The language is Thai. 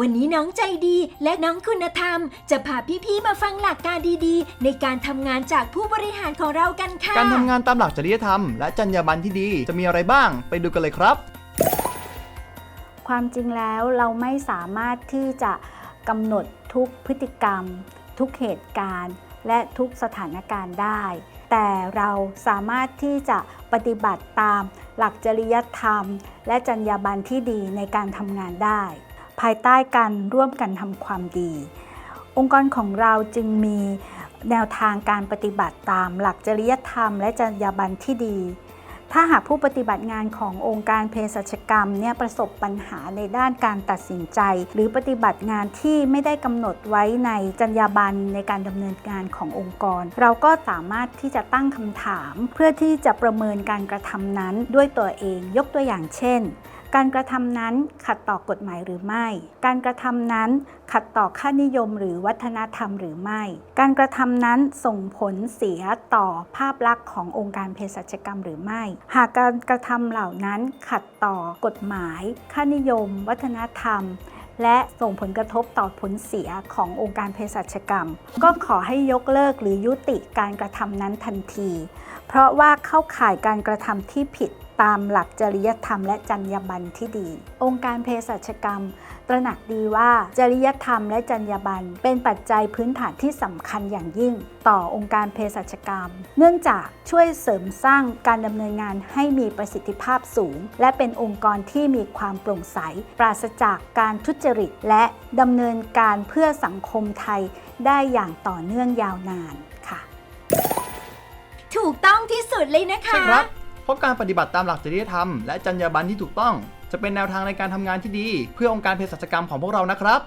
วันนี้น้องใจดีและน้องคุณธรรม จะพาพี่ๆมาฟังหลักการดีๆ ในการทำงานจากผู้บริหารของเรากันค่ะ การทำงานตามหลักจริยธรรมและจรรยาบรรณที่ดีจะมีอะไรบ้าง ไปดูกันเลยครับ ความจริงแล้วเราไม่สามารถที่จะกำหนดทุกพฤติกรรม ทุกเหตุการณ์ และทุกสถานการณ์ได้ แต่เราสามารถที่จะปฏิบัติตามหลักจริยธรรม และจรรยาบรรณที่ดีในการทำงานได้ ภายใต้การร่วมกันทำความดี องค์กรของเราจึงมีแนวทางการปฏิบัติตามหลักจริยธรรมและจรรยาบรรณที่ดี ถ้าหากผู้ปฏิบัติงานขององค์การเภสัชกรรมเนี่ยประสบปัญหาในด้านการตัดสินใจ หรือปฏิบัติงานที่ไม่ได้กำหนดไว้ในจรรยาบรรณในการดำเนินงานขององค์กร เราก็สามารถที่จะตั้งคำถาม เพื่อที่จะประเมินการกระทำนั้นด้วยตัวเอง ยกตัวอย่างเช่น การกระทำนั้นขัดต่อกฎหมายหรือไม่ การกระทำนั้นขัดต่อค่านิยมหรือวัฒนธรรมหรือไม่ การกระทำนั้นส่งผลเสียต่อภาพลักษณ์ขององค์การเภสัชกรรมหรือไม่ หากการกระทำเหล่านั้นขัดต่อกฎหมาย ค่านิยม วัฒนธรรมและส่งผลกระทบต่อผลเสียขององค์การเภสัชกรรม ก็ขอให้ยกเลิกหรือยุติการกระทำนั้นทันที เพราะว่าเข้าข่ายการกระทำที่ผิด ตามหลักจริยธรรมและจรรยาบรรณที่ดี องค์การเภสัชกรรม ตระหนักดีว่าจริยธรรมและจรรยาบรรณเป็นปัจจัยพื้นฐานที่สำคัญอย่างยิ่ง ต่อองค์การเภสัชกรรม เนื่องจากช่วยเสริมสร้างการดำเนินงานให้มีประสิทธิภาพสูง และเป็นองค์กรที่มีความโปร่งใส ปราศจากการทุจริต และดำเนินการเพื่อสังคมไทยได้อย่างต่อเนื่องยาวนานค่ะ ถูกต้องที่สุดเลยนะใช่คะครับเพ ราะการปฏิบัติตามหลักจริยธรรมและจรรยาบรรณที่ถูกต้อง จะเป็นแนวทางในการทำงานที่ดี เพื่อองค์การเภสัชกรรมของพวกเรานะครับ